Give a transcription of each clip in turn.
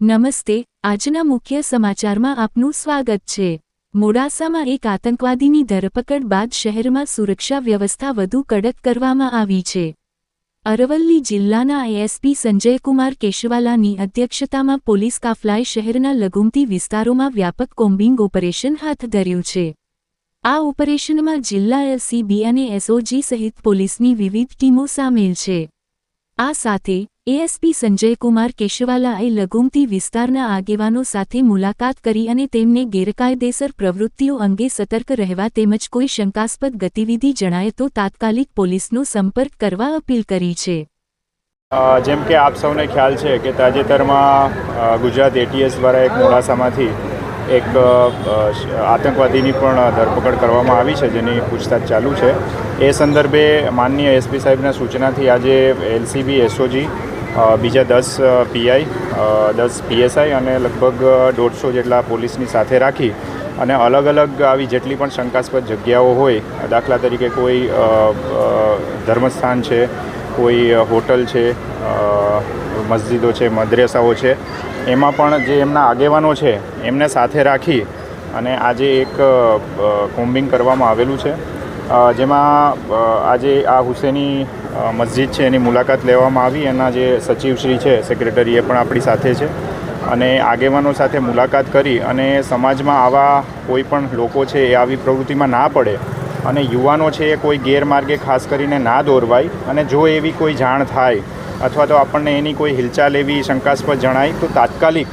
નમસ્તે, આજના મુખ્ય સમાચારમાં આપનું સ્વાગત છે. મોડાસામાં એક આતંકવાદીની ધરપકડ બાદ શહેરમાં સુરક્ષા વ્યવસ્થા વધુ કડક કરવામાં આવી છે. અરવલ્લી જિલ્લાના એએસપી સંજયકુમાર કેશવાલાની અધ્યક્ષતામાં પોલીસ કાફલાએ શહેરના લઘુમતી વિસ્તારોમાં વ્યાપક કોમ્બિંગ ઓપરેશન હાથ ધર્યું છે. આ ઓપરેશનમાં જિલ્લા એલસીબી અને એસઓજી સહિત પોલીસની વિવિધ ટીમો સામેલ છે. આ સાથે એએસપી સંજયકુમાર કેશવાલાએ લઘુમતી વિસ્તારના આગેવાનો સાથે મુલાકાત કરી અને તેમને ગેરકાયદેસર પ્રવૃત્તિઓ અંગે સતર્ક રહેવા તેમજ કોઈ શંકાસ્પદ ગતિવિધિ જણાય તો તાત્કાલિક પોલીસનો સંપર્ક કરવા અપીલ કરી છે. જેમ કે આપ સૌને ખ્યાલ છે કે તાજેતરમાં ગુજરાત એટીએસ દ્વારા એક મોડાસામાંથી એક આતંકવાદીની પણ ધરપકડ કરવામાં આવી છે, જેની પૂછતાછ ચાલુ છે. એ સંદર્ભે માનનીય એસપી સાહેબના સૂચનાથી આજે એલસીબી એસઓજી બીજા દસ પીઆઈ દસ પીએસઆઈ અને લગભગ દોઢસો જેટલા પોલીસની સાથે રાખી અને અલગ અલગ આવી જેટલી પણ શંકાસ્પદ જગ્યાઓ હોય, દાખલા તરીકે કોઈ ધર્મસ્થાન છે, કોઈ હોટલ છે મસ્જિદો છે, મદ્રેસાઓ છે, એમાં પણ જે એમના આગેવાનો છે, એમને સાથે રાખી અને આજે એક કોમ્બિંગ કરવામાં આવેલું છે. જેમાં આજે આ હુસેની મસ્જિદ છે, એની મુલાકાત લેવામાં આવી. એના જે સચિવશ્રી છે સેક્રેટરી એ પણ આપણી સાથે છે. અને આગેવાનો સાથે મુલાકાત કરી અને સમાજમાં આવા કોઈ પણ લોકો છે, એ આવી પ્રવૃત્તિમાં ના પડે અને યુવાનો છે, એ કોઈ ગેરમાર્ગે ખાસ કરીને ના દોરવાય અને જો એવી કોઈ જાણ થાય અથવા તો આપણને એની કોઈ હિલચાલ એવી શંકાસ્પદ જણાય, તો તાત્કાલિક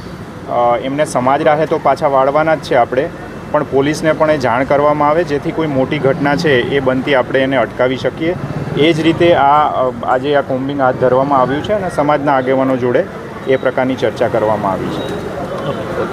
એમને સમાજ રાહે તો પાછા વાળવાના જ છે આપણે. પણ પોલીસને પણ એ જાણ કરવામાં આવે, જેથી કોઈ મોટી ઘટના છે એ બનતી આપણે એને અટકાવી શકીએ. એ જ રીતે આ, આજે આ કોમ્બિંગ હાથ ધરવામાં આવ્યું છે અને સમાજના આગેવાનો જોડે એ પ્રકારની ચર્ચા કરવામાં આવી છે.